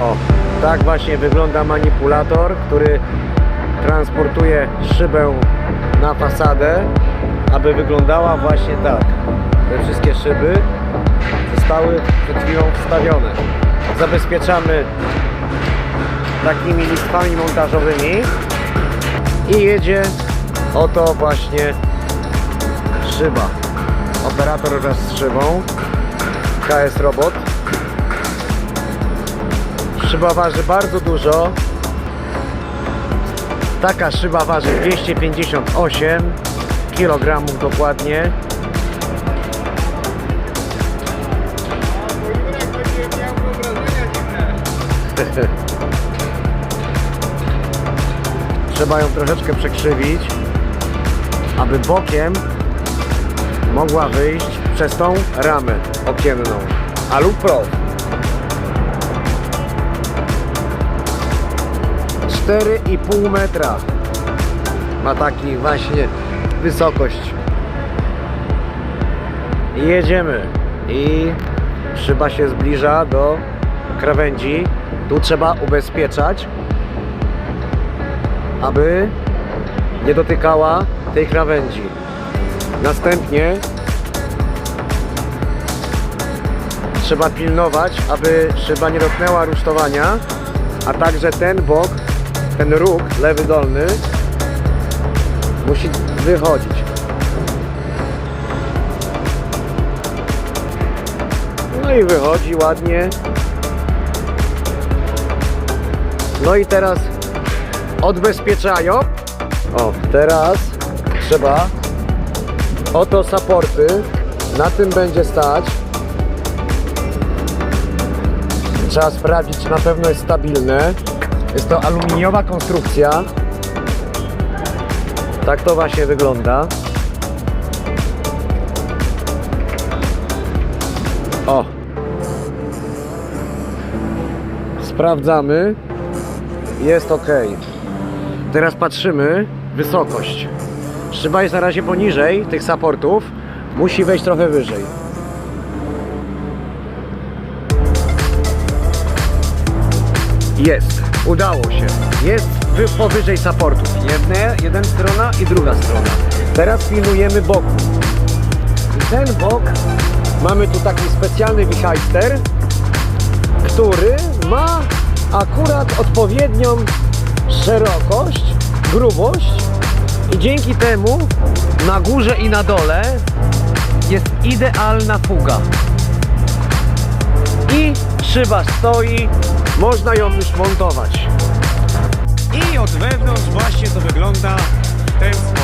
O, tak właśnie wygląda manipulator, który transportuje szybę na fasadę, aby wyglądała właśnie tak. Te wszystkie szyby zostały przed chwilą wstawione. Zabezpieczamy takimi listwami montażowymi i jedzie oto właśnie szyba. Operator wraz z szybą KS Robot. Szyba waży bardzo dużo. Taka szyba waży 258 kg dokładnie. Trzeba ją troszeczkę przekrzywić, aby bokiem mogła wyjść przez tą ramę okienną. A lub. 4,5 metra ma taki właśnie wysokość. I jedziemy i szyba się zbliża do krawędzi. Tu trzeba ubezpieczać, aby nie dotykała tej krawędzi. Następnie trzeba pilnować, aby szyba nie dotknęła rusztowania, a także ten bok, ten róg lewy dolny musi wychodzić. No i wychodzi ładnie. No i teraz odbezpieczają. O, teraz trzeba oto saporty. Na tym będzie stać. Trzeba sprawdzić, czy na pewno jest stabilne. Jest to aluminiowa konstrukcja. Tak to właśnie wygląda. O. Sprawdzamy. Jest ok. Teraz patrzymy wysokość. Szyba jest na razie poniżej tych supportów. Musi wejść trochę wyżej. Jest. Udało się. Jest wy- powyżej supportów. Jedne, jeden strona i druga strona. Teraz pilnujemy boku. I ten bok mamy tu taki specjalny wichajster, który ma akurat odpowiednią szerokość, grubość i dzięki temu na górze i na dole jest idealna fuga. I szyba stoi, można ją już montować. I od wewnątrz właśnie to wygląda w ten sposób.